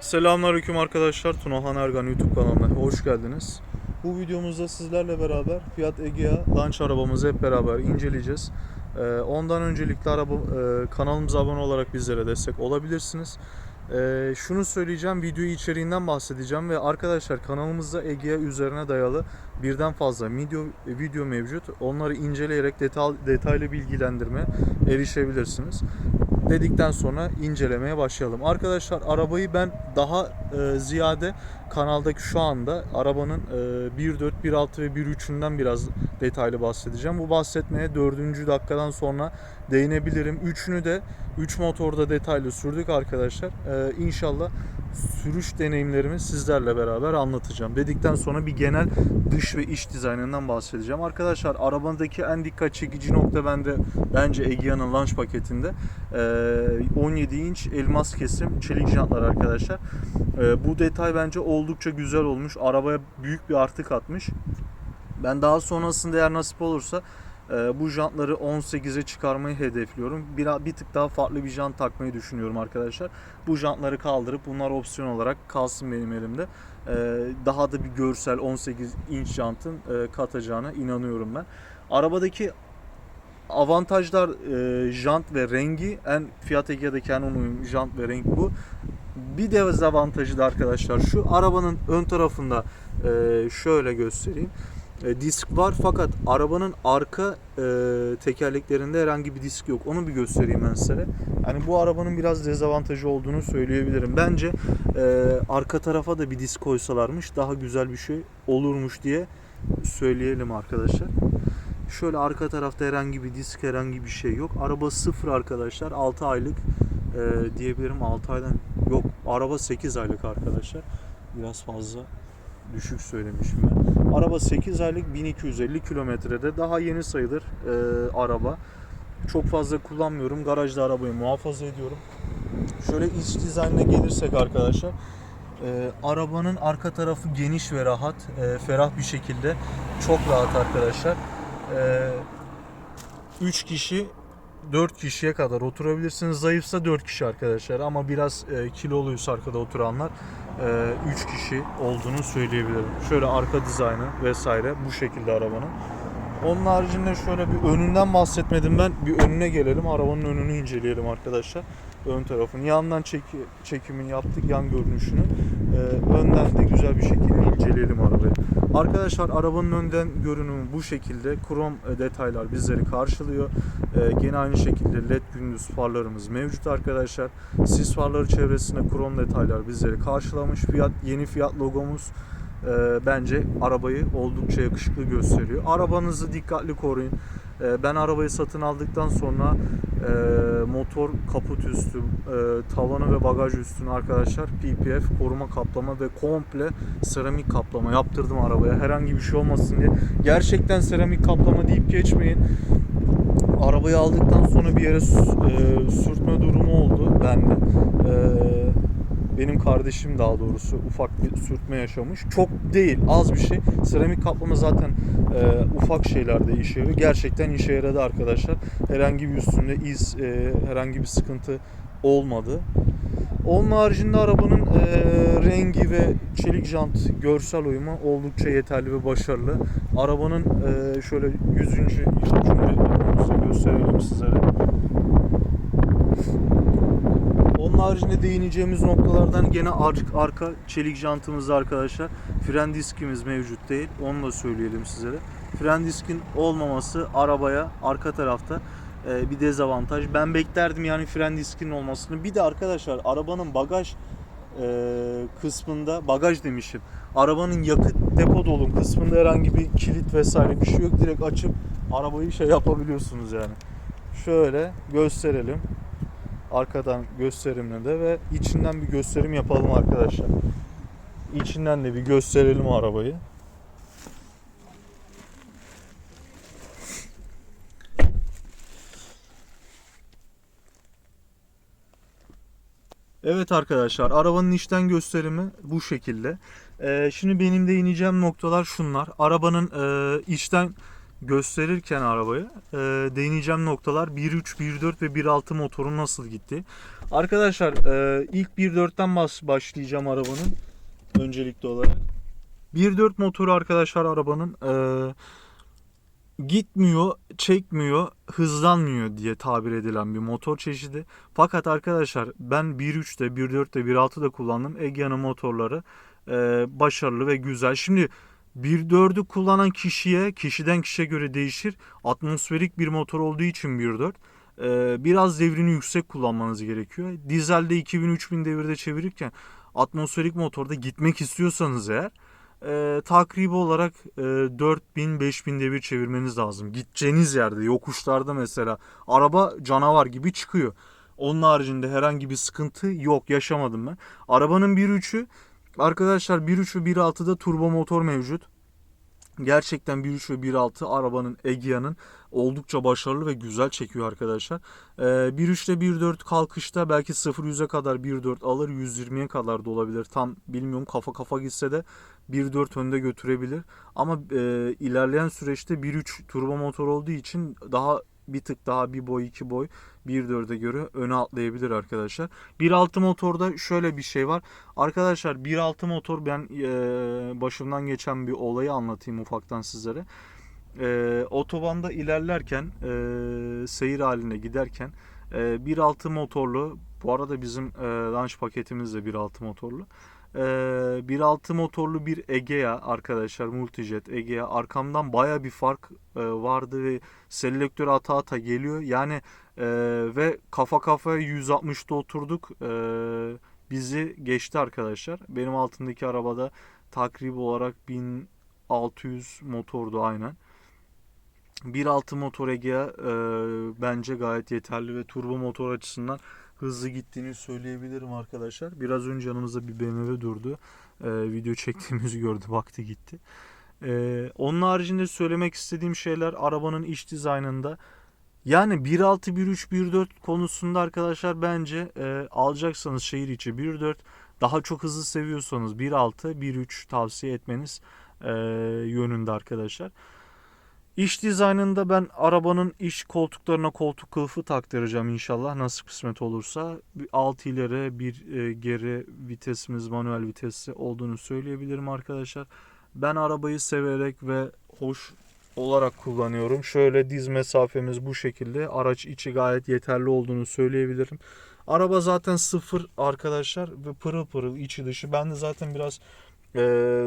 Selamünaleyküm arkadaşlar. Tunahan Ergan YouTube kanalına hoş geldiniz. Bu videomuzda sizlerle beraber Fiat Egea Launch arabamızı hep beraber inceleyeceğiz. Ee, ondan öncelikle araba e, kanalımıza abone olarak bizlere destek olabilirsiniz. Ee, şunu söyleyeceğim, video içeriğinden bahsedeceğim ve arkadaşlar kanalımızda Egea üzerine dayalı birden fazla video video mevcut. Onları inceleyerek detay, detaylı bilgilendirme erişebilirsiniz dedikten sonra incelemeye başlayalım. Arkadaşlar arabayı ben daha e, ziyade kanaldaki şu anda arabanın e, 1.4, 1.6 ve 1.3'ünden biraz detaylı bahsedeceğim. Bu bahsetmeye 4. dakikadan sonra değinebilirim. Üçünü de 3 motorda detaylı sürdük arkadaşlar. E, inşallah sürüş deneyimlerimi sizlerle beraber anlatacağım. Dedikten sonra bir genel dış ve iç dizaynından bahsedeceğim. Arkadaşlar arabadaki en dikkat çekici nokta bende bence Egea'nın launch paketinde e, 17 inç elmas kesim çelik jantlar arkadaşlar. Bu detay bence oldukça güzel olmuş. Arabaya büyük bir artı katmış. Ben daha sonrasında eğer nasip olursa bu jantları 18'e çıkarmayı hedefliyorum. Bir, bir tık daha farklı bir jant takmayı düşünüyorum arkadaşlar. Bu jantları kaldırıp bunlar opsiyon olarak kalsın benim elimde. E, daha da bir görsel 18 inç jantın e, katacağına inanıyorum ben. Arabadaki avantajlar e, jant ve rengi. En Fiat Egea'daki en uyum jant ve renk bu. Bir dezavantajı da arkadaşlar şu arabanın ön tarafında e, şöyle göstereyim. E, disk var fakat arabanın arka e, tekerleklerinde herhangi bir disk yok. Onu bir göstereyim ben size. Yani bu arabanın biraz dezavantajı olduğunu söyleyebilirim. Bence e, arka tarafa da bir disk koysalarmış daha güzel bir şey olurmuş diye söyleyelim arkadaşlar. Şöyle arka tarafta herhangi bir disk herhangi bir şey yok. Araba sıfır arkadaşlar. 6 aylık e, diyebilirim 6 aydan yok. Araba 8 aylık arkadaşlar. Biraz fazla düşük söylemişim ben. Araba 8 aylık 1250 kilometrede daha yeni sayılır e, araba. Çok fazla kullanmıyorum. Garajda arabayı muhafaza ediyorum. Şöyle iç dizaynına gelirsek arkadaşlar. e, arabanın arka tarafı geniş ve rahat. e, ferah bir şekilde. Çok rahat arkadaşlar. 3 kişi 4 kişiye kadar oturabilirsiniz. Zayıfsa 4 kişi arkadaşlar ama biraz e, kiloluysa arkada oturanlar 3 kişi olduğunu söyleyebilirim. Şöyle arka dizaynı vesaire bu şekilde arabanın. Onun haricinde şöyle bir önünden bahsetmedim ben. Bir önüne gelelim. Arabanın önünü inceleyelim arkadaşlar. Ön tarafını. Yandan çeki, çekimini yaptık. Yan görünüşünü. Ee, önden de güzel bir şekilde inceleyelim arabayı. Arkadaşlar arabanın önden görünümü bu şekilde. Krom e, detaylar bizleri karşılıyor. Ee, gene aynı şekilde led gündüz farlarımız mevcut arkadaşlar. Sis farları çevresinde krom detaylar bizleri karşılamış. Fiyat yeni fiyat logomuz e, bence arabayı oldukça yakışıklı gösteriyor. Arabanızı dikkatli koruyun. E, ben arabayı satın aldıktan sonra e, motor kaput üstü, e, tavanı ve bagaj üstünü arkadaşlar PPF koruma kaplama ve komple seramik kaplama yaptırdım arabaya. Herhangi bir şey olmasın diye. Gerçekten seramik kaplama deyip geçmeyin. Arabayı aldıktan sonra bir yere e, sürtme durumu oldu bende. E, benim kardeşim daha doğrusu ufak bir sürtme yaşamış. Çok değil, az bir şey. Seramik kaplama zaten e, ufak şeylerde işe yarıyor. Gerçekten işe yaradı arkadaşlar. Herhangi bir üstünde iz, e, herhangi bir sıkıntı olmadı. Onun haricinde arabanın e, rengi ve çelik jant görsel uyumu oldukça yeterli ve başarılı. Arabanın e, şöyle 100. cümle gösterelim sizlere. Onun haricinde değineceğimiz noktalardan gene ar- arka çelik jantımızda arkadaşlar fren diskimiz mevcut değil. Onu da söyleyelim sizlere. Fren diskin olmaması arabaya arka tarafta e, bir dezavantaj. Ben beklerdim yani fren diskinin olmasını. Bir de arkadaşlar arabanın bagaj e, kısmında bagaj demişim. Arabanın yakıt depo dolum kısmında herhangi bir kilit vesaire bir şey yok. Direkt açıp arabayı şey yapabiliyorsunuz yani. Şöyle gösterelim arkadan gösterimle de ve içinden bir gösterim yapalım arkadaşlar. İçinden de bir gösterelim arabayı. Evet arkadaşlar arabanın içten gösterimi bu şekilde. Ee, şimdi benim de ineceğim noktalar şunlar. Arabanın e, içten gösterirken arabayı e, değineceğim noktalar 1.3, 1.4 ve 1.6 motorun nasıl gitti. Arkadaşlar e, ilk 1.4'ten bas, başlayacağım arabanın öncelikli olarak. 1.4 motoru arkadaşlar arabanın e, gitmiyor, çekmiyor, hızlanmıyor diye tabir edilen bir motor çeşidi. Fakat arkadaşlar ben 1.3'te, 1.4'te, 1.6'da kullandım. Egea'nın motorları e, başarılı ve güzel. Şimdi 1.4'ü kullanan kişiye, kişiden kişiye göre değişir. Atmosferik bir motor olduğu için 1.4 e, biraz devrini yüksek kullanmanız gerekiyor. Dizelde 2000-3000 devirde çevirirken atmosferik motorda gitmek istiyorsanız eğer e, takribi olarak e, 4000-5000 devir çevirmeniz lazım. Gideceğiniz yerde, yokuşlarda mesela araba canavar gibi çıkıyor. Onun haricinde herhangi bir sıkıntı yok, yaşamadım ben. Arabanın 1.3'ü arkadaşlar 1.3 ve 1.6'da turbo motor mevcut. Gerçekten 1.3 ve 1.6 arabanın Egea'nın oldukça başarılı ve güzel çekiyor arkadaşlar. Ee, 1.3 ile 1.4 kalkışta belki 0-100'e kadar 1.4 alır 120'ye kadar da olabilir. Tam bilmiyorum kafa kafa gitse de 1.4 önde götürebilir. Ama e, ilerleyen süreçte 1.3 turbo motor olduğu için daha bir tık daha bir boy iki boy 1.4'e göre öne atlayabilir arkadaşlar. 1.6 motorda şöyle bir şey var. Arkadaşlar 1.6 motor ben e, başımdan geçen bir olayı anlatayım ufaktan sizlere. E, otobanda ilerlerken e, seyir haline giderken e, 1.6 motorlu bu arada bizim e, launch paketimiz de 1.6 motorlu. E, 1.6 motorlu bir Egea arkadaşlar Multijet Egea arkamdan baya bir fark e, vardı ve selektör ata ata geliyor. Yani e, ve kafa kafaya 160'da oturduk. E, bizi geçti arkadaşlar. Benim altındaki arabada takribi olarak 1600 motordu aynen. 1.6 motor Egea e, bence gayet yeterli ve turbo motor açısından hızlı gittiğini söyleyebilirim arkadaşlar. Biraz önce yanımızda bir BMW durdu. E, video çektiğimizi gördü. Baktı gitti. E, onun haricinde söylemek istediğim şeyler arabanın iç dizaynında. Yani 1.6, 1.3, 1.4 konusunda arkadaşlar bence e, alacaksanız şehir içi 1.4 daha çok hızlı seviyorsanız 1.6, 1.3 tavsiye etmeniz e, yönünde arkadaşlar. İç dizaynında ben arabanın iç koltuklarına koltuk kılıfı taktıracağım inşallah nasıl kısmet olursa. Bir alt ileri bir e, geri vitesimiz manuel vitesi olduğunu söyleyebilirim arkadaşlar. Ben arabayı severek ve hoş olarak kullanıyorum. Şöyle diz mesafemiz bu şekilde. Araç içi gayet yeterli olduğunu söyleyebilirim. Araba zaten sıfır arkadaşlar ve pırıl pırıl içi dışı. Ben de zaten biraz e,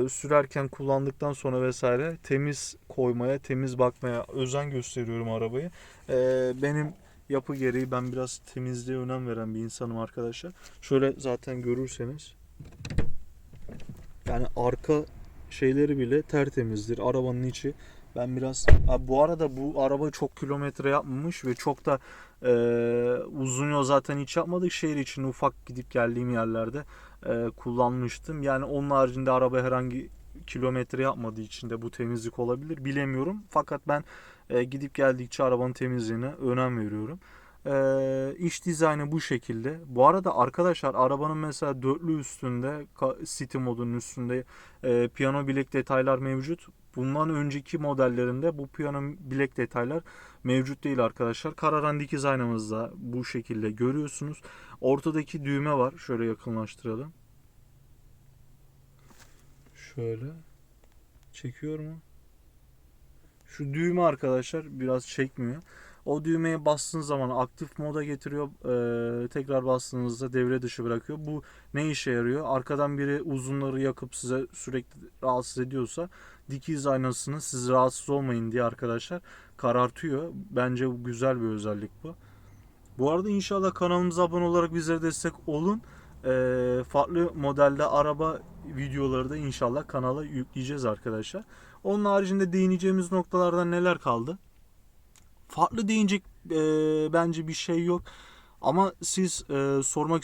sürerken kullandıktan sonra vesaire temiz koymaya, temiz bakmaya özen gösteriyorum arabayı. E, benim yapı gereği ben biraz temizliğe önem veren bir insanım arkadaşlar. Şöyle zaten görürseniz yani arka şeyleri bile tertemizdir. Arabanın içi ben biraz Abi bu arada bu araba çok kilometre yapmamış ve çok da e, uzun yol zaten hiç yapmadık. Şehir için ufak gidip geldiğim yerlerde e, kullanmıştım. Yani onun haricinde araba herhangi kilometre yapmadığı için de bu temizlik olabilir. Bilemiyorum. Fakat ben e, gidip geldikçe arabanın temizliğine önem veriyorum. E, iç dizaynı bu şekilde. Bu arada arkadaşlar arabanın mesela dörtlü üstünde City modunun üstünde e, piyano bilek detaylar mevcut. Bundan önceki modellerinde bu piyano bilek detaylar mevcut değil arkadaşlar. Kararan dikiz aynamızda bu şekilde görüyorsunuz. Ortadaki düğme var. Şöyle yakınlaştıralım. Şöyle. Çekiyor mu? Şu düğme arkadaşlar biraz çekmiyor. O düğmeye bastığınız zaman aktif moda getiriyor. Ee, tekrar bastığınızda devre dışı bırakıyor. Bu ne işe yarıyor? Arkadan biri uzunları yakıp size sürekli rahatsız ediyorsa dikiz aynasını siz rahatsız olmayın diye arkadaşlar karartıyor. Bence bu güzel bir özellik bu. Bu arada inşallah kanalımıza abone olarak bizlere destek olun. Ee, farklı modelde araba videoları da inşallah kanala yükleyeceğiz arkadaşlar. Onun haricinde değineceğimiz noktalardan neler kaldı? Farklı değinecek e, bence bir şey yok. Ama siz e, sormak